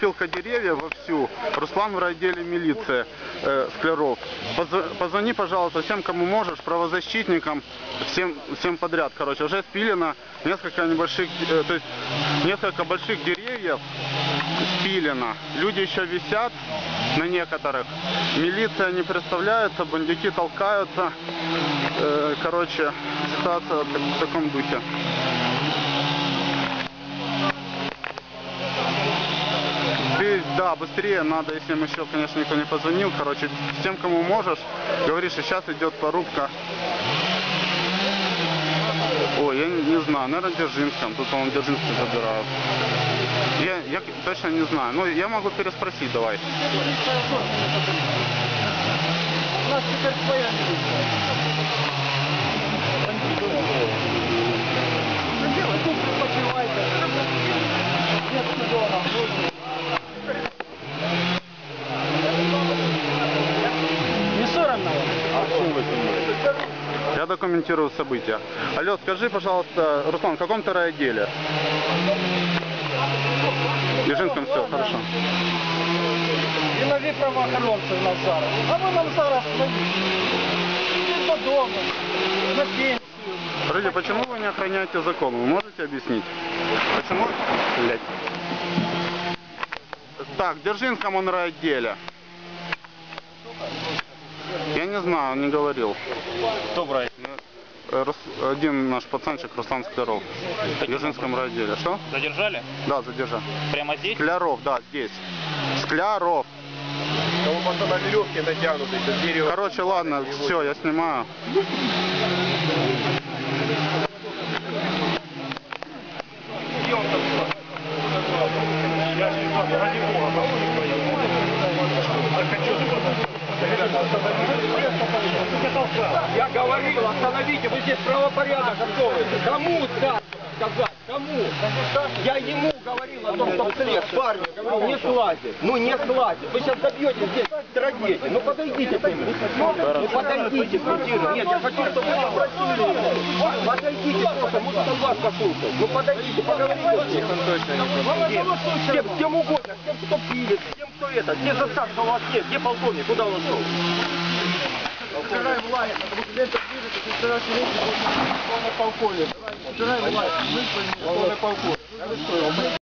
Пилка деревьев вовсю. Руслан в райотделе милиции э, Скляров. Позв- Позвони, пожалуйста, всем, кому можешь, правозащитникам, всем, всем подряд. Короче, уже спилено несколько небольших, э, то есть несколько больших деревьев спилено. Люди еще висят на некоторых. Милиция не представляется, бандюки толкаются. Э, короче, ситуация в таком духе. Ты, да, быстрее надо, если им еще, конечно, никто не позвонил. Короче, всем, кому можешь, говоришь, сейчас идет порубка. Ой, я не, не знаю, наверное, Дзержинском. Тут, по-моему, Дзержинский забирают. Я, я точно не знаю. Ну, я могу переспросить, давай. У нас теперь своя милиция. Ну, делай, тут почивайте. Нет сезона. Не соромно вам? Я документирую события. Алло, скажи, пожалуйста, Руслан, в каком ты райотделе? В Дзержинском все, хорошо. І нові правоохоронці в нас зараз. А ви нам зараз навіщо? Йдіть додому, на пенсію. Подожди, почему вы не охраняете закон? Вы можете объяснить? Почему? Блять. Так, в Дзержинском он райотделе. Я не знаю, он не говорил. Кто брать? Э, Один наш пацанчик, Руслан Скляров. В Дзержинском райотделе. Что? Задержали? Да, задержа. Прямо здесь? Скляров, да, здесь. Скляров. У пацана веревки натянуты, дерево. Короче, ладно, все, я снимаю. Я говорил, остановите, вы здесь правопорядок готовите. Кому сказать? сказать? Кому? Я ему говорил о том, что вслед, парни, говорю, не слазит. Ну не слазит. Вы сейчас добьете здесь трагедии. Ну подойдите к нему. Ну подойдите к нему. Нет, я хочу, чтобы вы попросили. Подойдите просто, может он вас послушает. Ну подойдите, поговорите с ним. С кем, с кем угодно, с тем, кто пилит, с тем, кто это. Где заставка у вас нет? Где полковник? Куда он ушел? Убирай власть, потому что лента движется, вчерашний вечер был полный полковник. Убирай власть, мы полный полковник.